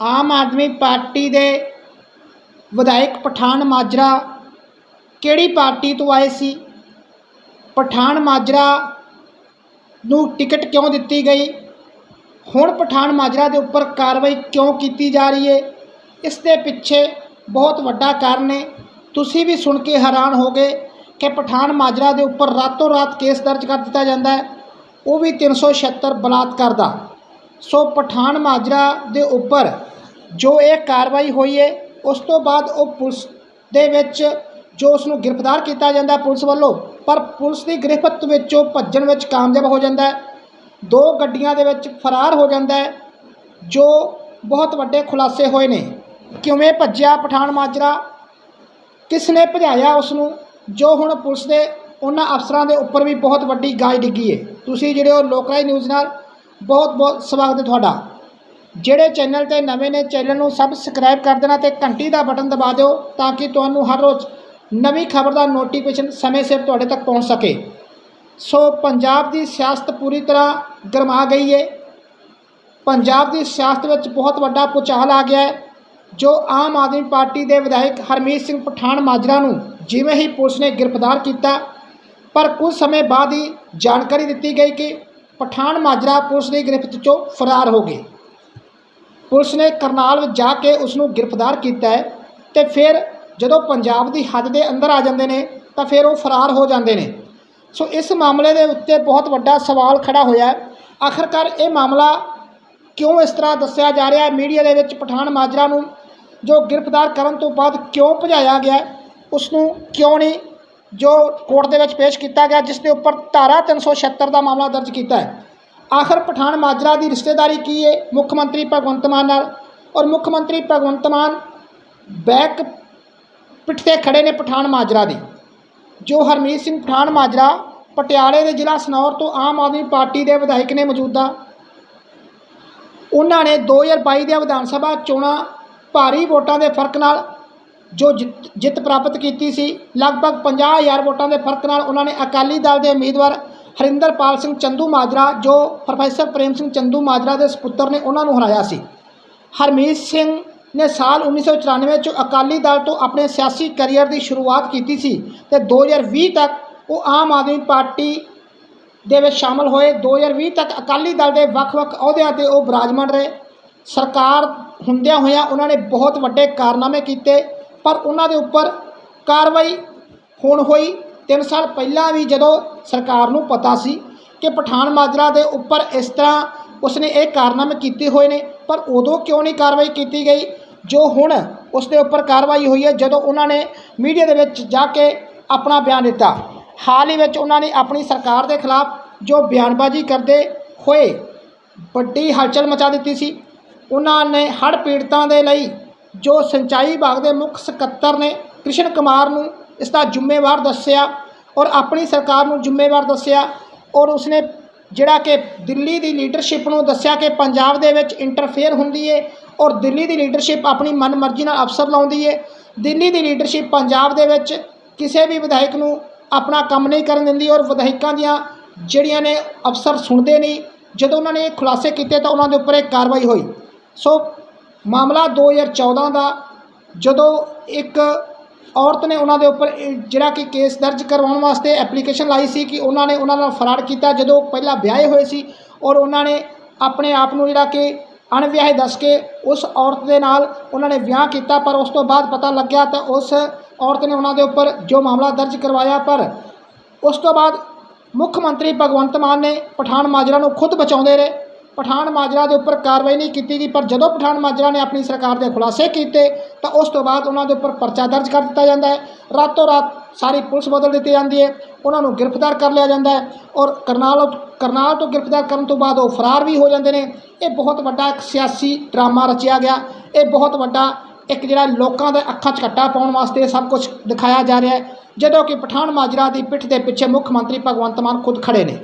Aam Aadmi party ਦੇ ਵਿਧਾਇਕ ਪਠਾਨ ਮਾਜਰਾ ਕਿਹੜੀ ਪਾਰਟੀ ਤੋਂ ਆਏ ਸੀ? ਪਠਾਨ ਮਾਜਰਾ ਨੂੰ ਟਿਕਟ ਕਿਉਂ ਦਿੱਤੀ ਗਈ? ਹੁਣ ਪਠਾਨ ਮਾਜਰਾ ਦੇ ਉੱਪਰ ਕਾਰਵਾਈ ਕਿਉਂ ਕੀਤੀ ਜਾ ਰਹੀ ਹੈ? ਇਸ ਦੇ ਪਿੱਛੇ ਬਹੁਤ ਵੱਡਾ ਕਾਰਨ ਹੈ। ਤੁਸੀਂ ਵੀ ਸੁਣ ਕੇ ਹੈਰਾਨ ਹੋਗੇ ਕਿ ਪਠਾਨ ਮਾਜਰਾ ਦੇ ਉੱਪਰ ਰਾਤੋਂ ਰਾਤ ਕੇਸ ਦਰਜ ਕਰ ਦਿੱਤਾ ਜਾਂਦਾ ਹੈ। ਉਹ ਵੀ 376 ਬਲਾਤਕਾਰ ਦਾ। ਸੋ ਪਠਾਨ ਮਾਜਰਾ ਦੇ ਉੱਪਰ ਜੋ ਇਹ ਕਾਰਵਾਈ ਹੋਈ ਹੈ, ਉਸ ਤੋਂ ਬਾਅਦ ਉਹ ਪੁਲਿਸ ਦੇ ਵਿੱਚ ਜੋ ਉਸ ਨੂੰ ਗ੍ਰਿਫਤਾਰ ਕੀਤਾ ਜਾਂਦਾ ਪੁਲਿਸ ਵੱਲੋਂ, ਪਰ ਪੁਲਿਸ ਦੀ ਗ੍ਰਿਫਤ ਵਿੱਚੋਂ ਭੱਜਣ ਵਿੱਚ ਕਾਮਯਾਬ ਹੋ ਜਾਂਦਾ ਦੋ ਗੱਡੀਆਂ ਦੇ ਵਿੱਚ ਫਰਾਰ ਹੋ ਜਾਂਦਾ ਜੋ ਬਹੁਤ ਵੱਡੇ ਖੁਲਾਸੇ ਹੋਏ ਨੇ। ਕਿਵੇਂ ਭੱਜਿਆ ਪਠਾਨ ਮਾਜਰਾ? ਕਿਸ ਨੇ ਭਜਾਇਆ ਉਸ ਨੂੰ ਜੋ ਹੁਣ ਪੁਲਿਸ ਦੇ ਉਹਨਾਂ ਅਫਸਰਾਂ ਦੇ ਉੱਪਰ ਵੀ ਬਹੁਤ ਵੱਡੀ ਗਾਜ ਡਿੱਗੀ ਹੈ। ਤੁਸੀਂ ਜਿਹੜੇ ਹੋ ਲੋਕਲਾਈ ਨਿਊਜ਼ ਨਾਲ ਬਹੁਤ ਬਹੁਤ ਸਵਾਗਤ ਹੈ ਤੁਹਾਡਾ। ਜਿਹੜੇ ਚੈਨਲ ਤੇ ਨਵੇਂ ਨੇ, ਚੈਨਲ ਨੂੰ ਸਬਸਕ੍ਰਾਈਬ ਕਰ ਦੇਣਾ ਤੇ ਘੰਟੀ ਦਾ ਬਟਨ ਦਬਾ ਦਿਓ ਤਾਂ ਕਿ ਤੁਹਾਨੂੰ ਹਰ ਰੋਜ਼ ਨਵੀਂ ਖਬਰ ਦਾ ਨੋਟੀਫਿਕੇਸ਼ਨ ਸਮੇਂ ਸਿਰ ਤੁਹਾਡੇ ਤੱਕ ਪਹੁੰਚ ਸਕੇ। ਸੋ ਪੰਜਾਬ ਦੀ ਸਿਆਸਤ ਪੂਰੀ ਤਰ੍ਹਾਂ ਗਰਮਾ ਗਈ ਹੈ ਪੰਜਾਬ ਦੀ ਸਿਆਸਤ ਵਿੱਚ ਬਹੁਤ ਵੱਡਾ ਭੁਚਾਲ ਆ ਗਿਆ ਹੈ, ਜੋ ਆਮ ਆਦਮੀ ਪਾਰਟੀ ਦੇ ਵਿਧਾਇਕ ਹਰਮੀਤ ਸਿੰਘ ਪਠਾਨ ਮਾਜਰਾ ਨੂੰ ਜਿਵੇਂ ਹੀ ਪੁਲਿਸ ਨੇ ਗ੍ਰਿਫਤਾਰ ਕੀਤਾ, ਪਰ ਕੁਝ ਸਮੇਂ ਬਾਅਦ ਹੀ ਜਾਣਕਾਰੀ ਦਿੱਤੀ ਗਈ ਕਿ ਪਠਾਨ ਮਾਜਰਾ ਪੁਲਿਸ ਦੀ ਗ੍ਰਿਫਤ ਚੋਂ ਫਰਾਰ ਹੋ ਗਏ। ਪੁਲਿਸ ਨੇ ਕਰਨਾਲ ਵਿੱਚ ਜਾ ਕੇ ਉਸ ਨੂੰ ਗ੍ਰਿਫਤਾਰ ਕੀਤਾ ਹੈ ਤੇ ਫਿਰ ਜਦੋਂ ਪੰਜਾਬ ਦੀ ਹੱਦ ਦੇ ਅੰਦਰ ਆ ਜਾਂਦੇ ਨੇ ਤਾਂ ਫਿਰ ਉਹ ਫਰਾਰ ਹੋ ਜਾਂਦੇ ਨੇ। ਸੋ ਇਸ ਮਾਮਲੇ ਦੇ ਉੱਤੇ ਬਹੁਤ ਵੱਡਾ ਸਵਾਲ ਖੜਾ ਹੋਇਆ ਆਖਰਕਾਰ ਇਹ ਮਾਮਲਾ ਕਿਉਂ ਇਸ ਤਰ੍ਹਾਂ ਦੱਸਿਆ ਜਾ ਰਿਹਾ ਹੈ? ਮੀਡੀਆ ਦੇ ਵਿੱਚ ਪਠਾਨ ਮਾਜਰਾ ਨੂੰ ਜੋ ਗ੍ਰਿਫਤਾਰ ਕਰਨ ਤੋਂ ਬਾਅਦ ਕਿਉਂ ਭਜਾਇਆ ਗਿਆ ਹੈ, ਉਸ ਨੂੰ ਕਿਉਂ ਨਹੀਂ ਜੋ ਕੋਰਟ ਦੇ ਵਿੱਚ ਪੇਸ਼ ਕੀਤਾ ਗਿਆ ਜਿਸ ਦੇ ਉੱਪਰ ਧਾਰਾ 376 ਦਾ ਮਾਮਲਾ ਦਰਜ ਕੀਤਾ ਹੈ। ਆਖਰ ਪਠਾਨ ਮਾਜਰਾ ਦੀ ਰਿਸ਼ਤੇਦਾਰੀ ਕੀ ਹੈ ਮੁੱਖ ਮੰਤਰੀ ਭਗਵੰਤ ਮਾਨ ਨਾਲ। ਔਰ ਮੁੱਖ ਮੰਤਰੀ ਭਗਵੰਤ ਮਾਨ ਬੈਕ ਪਿੱਠ ਤੇ ਖੜੇ ਨੇ ਪਠਾਨ ਮਾਜਰਾ ਦੇ। ਜੋ ਹਰਮੀਤ ਸਿੰਘ ਪਠਾਨ ਮਾਜਰਾ ਪਟਿਆਲੇ ਦੇ ਜ਼ਿਲ੍ਹਾ ਸਨੌਰ ਤੋਂ ਆਮ ਆਦਮੀ ਪਾਰਟੀ ਦੇ ਵਿਧਾਇਕ ਨੇ ਮੌਜੂਦਾ ਉਹਨਾਂ ਨੇ 2022 ਦੀਆਂ ਵਿਧਾਨ ਸਭਾ ਚੋਣਾਂ ਭਾਰੀ ਵੋਟਾਂ ਦੇ ਫ਼ਰਕ ਨਾਲ ਜੋ ਜਿੱਤ ਜਿੱਤ ਪ੍ਰਾਪਤ ਕੀਤੀ ਸੀ, ਲਗਭਗ 50000 ਵੋਟਾਂ ਦੇ ਫ਼ਰਕ ਨਾਲ ਉਹਨਾਂ ਨੇ ਅਕਾਲੀ ਦਲ ਦੇ ਉਮੀਦਵਾਰ ਹਰਿੰਦਰਪਾਲ ਸਿੰਘ ਚੰਦੂ ਮਾਜਰਾ, ਜੋ ਪ੍ਰੋਫੈਸਰ ਪ੍ਰੇਮ ਸਿੰਘ ਚੰਦੂ ਮਾਜਰਾ ਦੇ ਸੁਪੁੱਤਰ ਨੇ, ਉਹਨਾਂ ਨੂੰ ਹਰਾਇਆ ਸੀ। ਹਰਮੀਤ ਸਿੰਘ ਨੇ ਸਾਲ 1994 ਚ ਅਕਾਲੀ ਦਲ ਤੋਂ ਆਪਣੇ ਸਿਆਸੀ ਕੈਰੀਅਰ ਦੀ ਸ਼ੁਰੂਆਤ ਕੀਤੀ ਸੀ ਤੇ 2020 ਤੱਕ ਉਹ ਆਮ ਆਦਮੀ ਪਾਰਟੀ ਦੇ ਵਿੱਚ ਸ਼ਾਮਲ ਹੋਏ। 2020 ਤੱਕ ਅਕਾਲੀ ਦਲ ਦੇ ਵੱਖ-ਵੱਖ ਅਹੁਦਿਆਂ ਤੇ ਉਹ ਬਰਾਜਮਾਨ ਰਹੇ। ਸਰਕਾਰ ਹੁੰਦਿਆਂ ਹੋਇਆਂ ਉਹਨਾਂ ਨੇ ਬਹੁਤ ਵੱਡੇ ਕਾਰਨਾਮੇ ਕੀਤੇ, ਪਰ ਉਹਨਾਂ ਦੇ ਉੱਪਰ ਕਾਰਵਾਈ ਹੁਣ ਹੋਈ। 3 ਸਾਲ ਪਹਿਲਾਂ ਵੀ ਜਦੋਂ ਸਰਕਾਰ ਨੂੰ ਪਤਾ ਸੀ ਕਿ ਪਠਾਨ ਮਾਜਰਾ ਦੇ ਉੱਪਰ ਇਸ ਤਰ੍ਹਾਂ ਉਸਨੇ ਇਹ ਕਾਰਨਾਮੇ ਕੀਤੇ ਹੋਏ ਨੇ, ਪਰ ਉਦੋਂ ਕਿਉਂ ਨਹੀਂ ਕਾਰਵਾਈ ਕੀਤੀ ਗਈ? ਜੋ ਹੁਣ ਉਸ ਦੇ ਉੱਪਰ ਕਾਰਵਾਈ ਹੋਈ ਹੈ, ਜਦੋਂ ਉਹਨਾਂ ਨੇ ਮੀਡੀਆ ਦੇ ਵਿੱਚ ਜਾ ਕੇ ਆਪਣਾ ਬਿਆਨ ਦਿੱਤਾ। ਹਾਲ ਹੀ ਵਿੱਚ ਉਹਨਾਂ ਨੇ ਆਪਣੀ ਸਰਕਾਰ ਦੇ ਖਿਲਾਫ ਜੋ ਬਿਆਨਬਾਜ਼ੀ ਕਰਦੇ ਹੋਏ ਵੱਡੀ ਹਲਚਲ ਮਚਾ ਦਿੱਤੀ ਸੀ। ਉਹਨਾਂ ਨੇ ਹੜ੍ਹ ਪੀੜਤਾਂ ਦੇ ਲਈ ਜੋ ਸਿੰਚਾਈ ਵਿਭਾਗ ਦੇ ਮੁੱਖ ਸਕੱਤਰ ਨੇ ਕ੍ਰਿਸ਼ਨ ਕੁਮਾਰ ਨੂੰ ਇਸ ਦਾ ਜ਼ਿੰਮੇਵਾਰ ਦੱਸਿਆ ਔਰ ਆਪਣੀ ਸਰਕਾਰ ਨੂੰ ਜ਼ਿੰਮੇਵਾਰ ਦੱਸਿਆ ਔਰ ਉਸਨੇ ਜਿਹੜਾ ਕਿ ਦਿੱਲੀ ਦੀ ਲੀਡਰਸ਼ਿਪ ਨੂੰ ਦੱਸਿਆ ਕਿ ਪੰਜਾਬ ਦੇ ਵਿੱਚ ਇੰਟਰਫੇਅਰ ਹੁੰਦੀ ਹੈ ਔਰ ਦਿੱਲੀ ਦੀ ਲੀਡਰਸ਼ਿਪ ਆਪਣੀ ਮਨਮਰਜ਼ੀ ਨਾਲ ਅਫਸਰ ਲਾਉਂਦੀ ਹੈ ਦਿੱਲੀ ਦੀ ਲੀਡਰਸ਼ਿਪ ਪੰਜਾਬ ਦੇ ਵਿੱਚ ਕਿਸੇ ਵੀ ਵਿਧਾਇਕ ਨੂੰ ਆਪਣਾ ਕੰਮ ਨਹੀਂ ਕਰਨ ਦਿੰਦੀ ਔਰ ਵਿਧਾਇਕਾਂ ਦੀਆਂ ਜਿਹੜੀਆਂ ਨੇ ਅਫਸਰ ਸੁਣਦੇ ਨਹੀਂ, ਜਦੋਂ ਉਹਨਾਂ ਨੇ ਇਹ ਖੁਲਾਸੇ ਕੀਤੇ ਤਾਂ ਉਹਨਾਂ ਦੇ ਉੱਪਰ ਇੱਕ ਕਾਰਵਾਈ ਹੋਈ। ਸੋ ਮਾਮਲਾ 2014 ਦਾ ਜਦੋਂ ਇੱਕ ਔਰਤ ਨੇ ਉਹਨਾਂ ਦੇ ਉੱਪਰ ਜਿਹੜਾ ਕਿ ਕੇਸ ਦਰਜ ਕਰਵਾਉਣ ਵਾਸਤੇ ਐਪਲੀਕੇਸ਼ਨ ਲਾਈ ਸੀ ਕਿ ਉਹਨਾਂ ਨੇ ਉਹਨਾਂ ਨਾਲ ਫਰਾਡ ਕੀਤਾ ਜਦੋਂ ਪਹਿਲਾਂ ਵਿਆਹੇ ਹੋਏ ਸੀ ਔਰ ਉਹਨਾਂ ਨੇ ਆਪਣੇ ਆਪ ਨੂੰ ਜਿਹੜਾ ਕਿ ਅਣਵਿਆਹੇ ਦੱਸ ਕੇ ਉਸ ਔਰਤ ਦੇ ਨਾਲ ਉਹਨਾਂ ਨੇ ਵਿਆਹ ਕੀਤਾ, ਪਰ ਉਸ ਤੋਂ ਬਾਅਦ ਪਤਾ ਲੱਗਿਆ ਤਾਂ ਉਸ ਔਰਤ ਨੇ ਉਹਨਾਂ ਦੇ ਉੱਪਰ ਜੋ ਮਾਮਲਾ ਦਰਜ ਕਰਵਾਇਆ, ਪਰ ਉਸ ਤੋਂ ਬਾਅਦ ਮੁੱਖ ਮੰਤਰੀ ਭਗਵੰਤ ਮਾਨ ਨੇ ਪਠਾਨ ਮਾਜਰਾ ਨੂੰ ਖੁਦ ਬਚਾਉਂਦੇ ਰਹੇ। ਪਠਾਨ ਮਾਜਰਾ ਦੇ ਉੱਪਰ ਕਾਰਵਾਈ ਨਹੀਂ ਕੀਤੀ ਗਈ, ਪਰ ਜਦੋਂ ਪਠਾਨ ਮਾਜਰਾ ਨੇ ਆਪਣੀ ਸਰਕਾਰ ਦੇ ਖੁਲਾਸੇ ਕੀਤੇ, ਤਾਂ ਉਸ ਤੋਂ ਬਾਅਦ ਉਹਨਾਂ ਦੇ ਉੱਪਰ ਪਰਚਾ ਦਰਜ ਕਰ ਦਿੱਤਾ ਜਾਂਦਾ ਹੈ। ਰਾਤੋਂ ਰਾਤ ਸਾਰੀ ਪੁਲਿਸ ਬਦਲ ਦਿੱਤੀ ਜਾਂਦੀ ਹੈ, ਉਹਨਾਂ ਨੂੰ ਗ੍ਰਿਫਤਾਰ ਕਰ ਲਿਆ ਜਾਂਦਾ ਹੈ ਔਰ ਕਰਨਾਲ ਕਰਨਾਲ ਤੋਂ ਗ੍ਰਿਫਤਾਰ ਕਰਨ ਤੋਂ ਬਾਅਦ ਉਹ ਫਰਾਰ ਵੀ ਹੋ ਜਾਂਦੇ ਨੇ। ਇਹ ਬਹੁਤ ਵੱਡਾ ਇੱਕ ਸਿਆਸੀ ਡਰਾਮਾ ਰਚਿਆ ਗਿਆ। ਇਹ ਬਹੁਤ ਵੱਡਾ ਇੱਕ ਜਿਹੜਾ ਲੋਕਾਂ ਦੇ ਅੱਖਾਂ 'ਚ ਘੱਟਾ ਪਾਉਣ ਵਾਸਤੇ ਸਭ ਕੁਝ ਦਿਖਾਇਆ ਜਾ ਰਿਹਾ ਹੈ, ਜਦੋਂ ਕਿ ਪਠਾਨ ਮਾਜਰਾ ਦੀ ਪਿੱਠ ਦੇ ਪਿੱਛੇ ਮੁੱਖ ਮੰਤਰੀ ਭਗਵੰਤ ਮਾਨ ਖੁਦ ਖੜੇ ਨੇ।